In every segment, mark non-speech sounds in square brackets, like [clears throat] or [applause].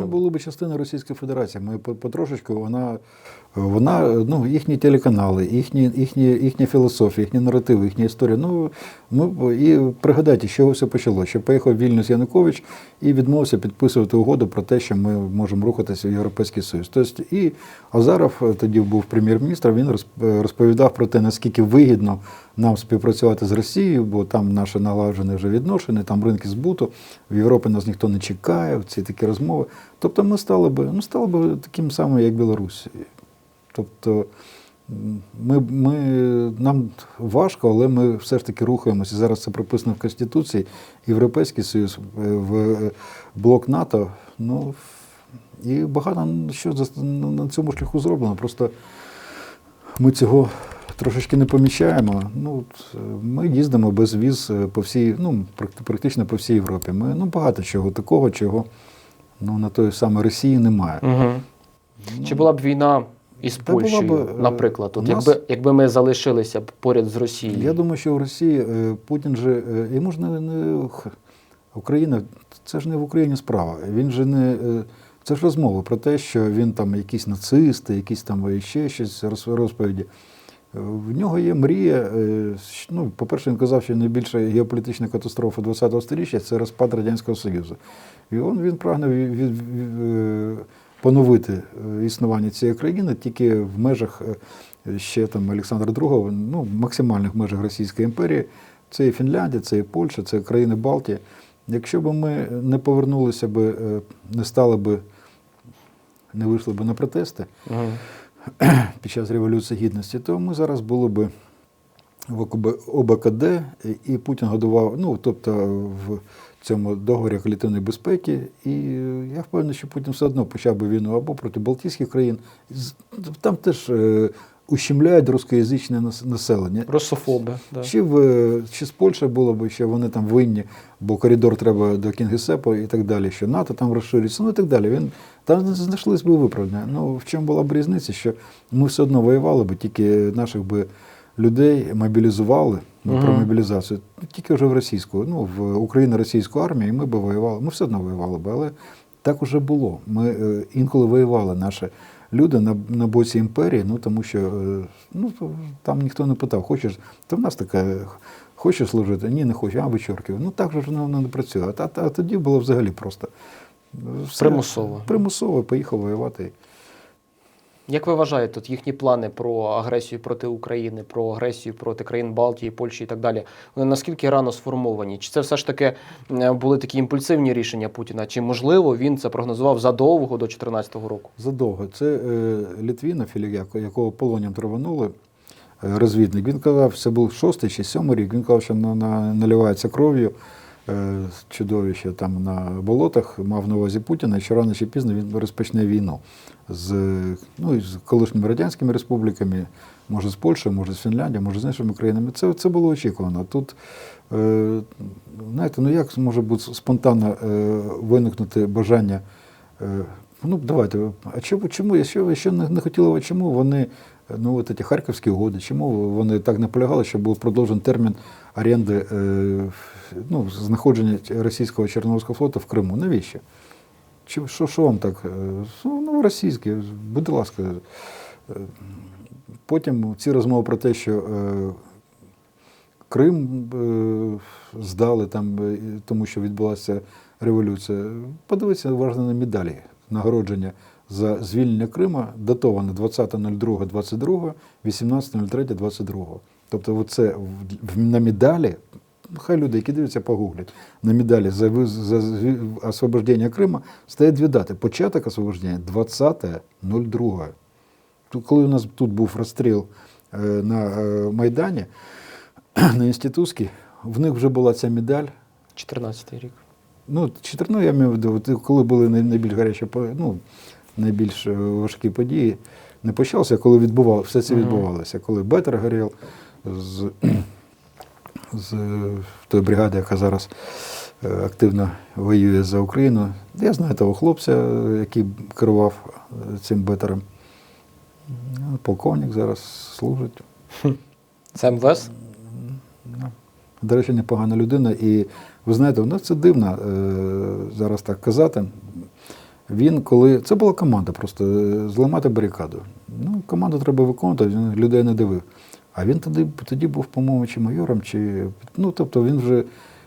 ми були б частиною Російської Федерації. Ми по- потрошечку вона, вона ну, їхні телеканали, їхні, їхні, їхня філософія, їхні наративи, їхня історія. Ну, б- і пригадайте, з чого все почалося. Що поїхав Вільнюс Янукович і відмовився підписувати угоду про те, що ми можемо рухатися в Європейський Союз. Тобто, і Азаров е, тоді був прем'єр-міністр, він розповідав про те, наскільки вигідно нам співпрацювати з Росією, бо там наше налагоджене вже відношення, там ринки збуту, в Європі нас ніхто не чекає, ці такі розмови. Тобто ми стали би, ну, стали би таким самим, як Білорусь. Тобто ми, ми, нам важко, але ми все ж таки рухаємося. Зараз це прописано в Конституції. Європейський Союз, е, в е, блок НАТО. Ну, і багато що на цьому шляху зроблено. Просто ми цього трошечки не помічаємо. Ну, е, ми їздимо без віз по всій, ну, практично по всій Європі. Ми, ну, багато чого такого, чого ну, на той самої Росії немає. Угу. Чи була б війна із Та Польщею, б, е, наприклад, от нас- якби, якби ми залишилися б поряд з Росією? Я думаю, що в Росії е, Путін же е, йому ж не, не Україна, це ж не в Україні справа. Він же не е, це ж розмова про те, що він там якісь нацисти, якісь там ще щось розповіді. Е, В нього є мрія. е, Ну, по-перше, він казав, що найбільша геополітична катастрофа ХХ століття це розпад Радянського Союзу. І він, він прагне від, від, від- е, поновити е, існування цієї країни тільки в межах е, ще там Олександра II, ну, максимальних межах Російської імперії. Це і Фінляндія, це і Польща, це країни Балтії. Якщо б ми не повернулися би, е, не стали би, не вийшли б на протести, Мгм. [clears throat] під час Революції Гідності, то ми зараз були б в ОБКД, і Путін годував, ну тобто в цьому договорі колективної безпеки. І я впевнений, що Путін все одно почав би війну або проти Балтійських країн. Там теж е, ущемляють рускоязичне нас- населення. Русофоби. Да. Чи, в, чи з Польщі було б, що вони там винні, бо коридор треба до Кінгісепу і так далі, що НАТО там розширюється, ну і так далі. Він, там знайшлись би виправдання. Ну, в чому була б різниця, що ми все одно воювали б, тільки наших би людей мобілізували ну, про мобілізацію, тільки вже в російську, ну, в Україно-російську армію, і ми б воювали, ми все одно воювали б, але так уже було. Ми е, інколи воювали наші люди на, на боці імперії, ну тому що е, ну, там ніхто не питав, хочеш, то в нас таке, хочеш служити? Ні, не хочу, а вичорків. Ну так же ж воно не працює. А, та- а тоді було взагалі просто. все. Примусово. Примусово поїхав воювати. Як ви вважаєте, от їхні плани про агресію проти України, про агресію проти країн Балтії, Польщі і так далі, вони наскільки рано сформовані? Чи це все ж таки е, були такі імпульсивні рішення Путіна? Чи можливо він це прогнозував задовго до 2014 року? Задовго. Це е, Філігяк, якого полоням траванули, е, розвідник. Він казав, це був шостий чи сьомий рік. Він казав, що на, на, наливається кров'ю чудовище там на болотах, мав на увазі Путіна, що рано чи пізно він розпочне війну з, ну, з колишніми радянськими республіками, може з Польщею, може з Фінляндією, може з іншими країнами. Це, це було очікувано. Тут, е, знаєте, ну як може бути спонтанно е, виникнути бажання. Е, Ну, давайте. А чому, чому я ще, ще не, не хотіла, чому вони, ну, от ці харківські угоди, чому вони так наполягали, щоб був продовжений термін оренди, е, ну, знаходження російського Чорноморського флоту в Криму? Навіщо? Чи, що, що вам так? е, Ну, ну, російське, будь ласка. Е, Потім ці розмови про те, що Крим здали там, тому що відбулася революція. Подивіться уважно на медалі нагородження за звільнення Крима, датоване 20.02.22, 18.03.22. Тобто, в- на медалі, хай люди, які дивляться, погуглять, на медалі за, за освобождення Крима стоять дві дати. Початок освобождення 20.02. Коли у нас тут був розстріл е, на е, Майдані, [clears throat] на інститутській, в них вже була ця медаль. 14 рік. Ну, 14, ну, я маю в виду, коли були най- найбільш гарячі, ну, найбільш е, важкі події, не почалося, коли відбувало, все це відбувалося. Коли Бетер горів з, [clears throat] з е, тої бригади, яка зараз е, активно воює за Україну. Я знаю того хлопця, який керував цим бетером. Ну, Полковник зараз служить. Це МВС? Ну, До речі, непогана людина. І ви знаєте, у нас це дивно зараз так казати. Він коли. Це була команда, просто е, зламати барикаду. Ну, команду треба виконувати, він людей не дивив. А він тоді, тоді був, по-моєму, чи майором, чи. Ну, тобто він вже.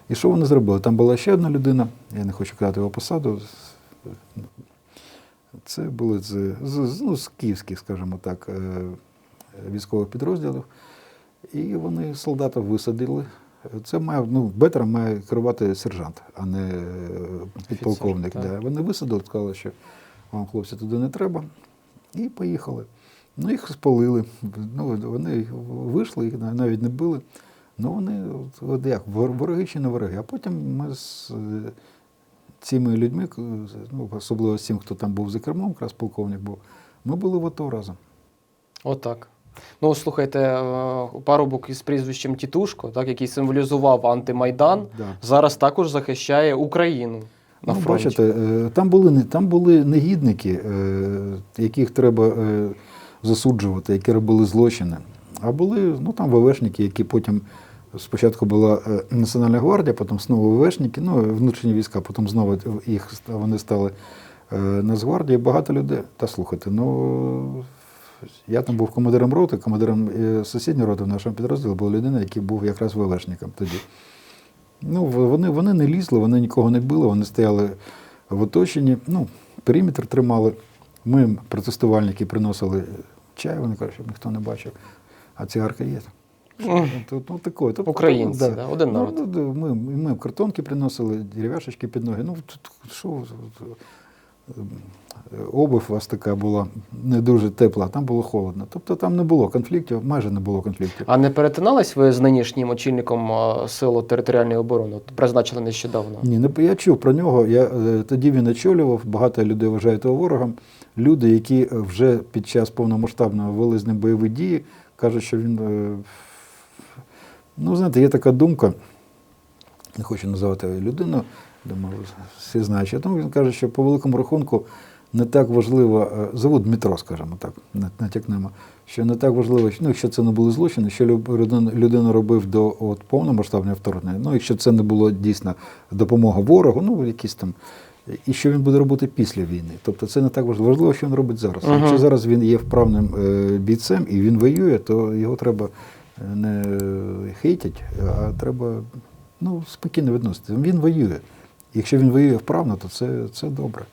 І що вони зробили? Там була ще одна людина, я не хочу казати його посаду. Це були з, з, ну, з київських, скажімо так, е, військових підрозділів. І вони солдатів висадили. Це має, ну, бетером має керувати сержант, а не е, підполковник. так. Да. Вони висадили, сказали, що вам, хлопці, туди не треба. І поїхали. Ну, їх спалили. Ну, вони вийшли, їх навіть не били. Ну, вони, от, от як, вороги чи не вороги. А потім ми з е, цими людьми, ну, особливо з тим, хто там був за кермом, якраз полковник був, ми були в АТО разом. Отак. Ну, слухайте, е, парубок із прізвищем Тітушко, так, який символізував антимайдан, Да. зараз також захищає Україну на ну, фронті. бачите, е, там були, не- там були негідники, е, яких треба засуджувати, які робили злочини. А були ну, там ВВшники, які потім спочатку була Національна гвардія, потім знову ВВшники, ну, внутрішні війська, потім знову їх вони стали Нацгвардією. Багато людей. Та слухайте, ну я там був командиром роти, командиром е, сусідньої роти в нашому підрозділі була людина, який був якраз ВВшником тоді. Ну, вони, вони не лізли, вони нікого не били, вони стояли в оточенні, ну, периметр тримали. Ми протестувальники приносили чай, вони кажуть, щоб ніхто не бачив, а цигарка є. Тут, ну, такое. Тобто, Українці, да. да, один народ. Ну, ми, ми картонки приносили, дерев'яшечки під ноги. Ну, тут, що, е, обув у вас така була не дуже тепла, а там було холодно. Тобто там не було конфліктів, майже не було конфліктів. А не перетинались ви з нинішнім очільником е, Сил територіальної оборони? Призначили нещодавно. Ні, не, я чув про нього. Я, е, тоді він очолював, багато людей вважають його ворогом. Люди, які вже під час повномасштабного вели з ним бойові дії, кажуть, що він. Ну, знаєте, є така думка, не хочу називати людину, думаю, всі знають, тому він каже, що по великому рахунку не так важливо, е, зовут Дмитро, скажімо так, натякнемо, що не так важливо, ну, якщо це не були злочини, що людина- робив до от, повномасштабного вторгнення, ну, якщо це не було дійсно допомога ворогу, ну, якісь там, і що він буде робити після війни. Тобто це не так важливо. Важливо, що він робить зараз. Мгм. Якщо зараз він є вправним е, бійцем і він воює, то його треба е, не хейтять, а треба ну, спокійно відноситися. Він воює. Якщо він воює вправно, то це, це добре.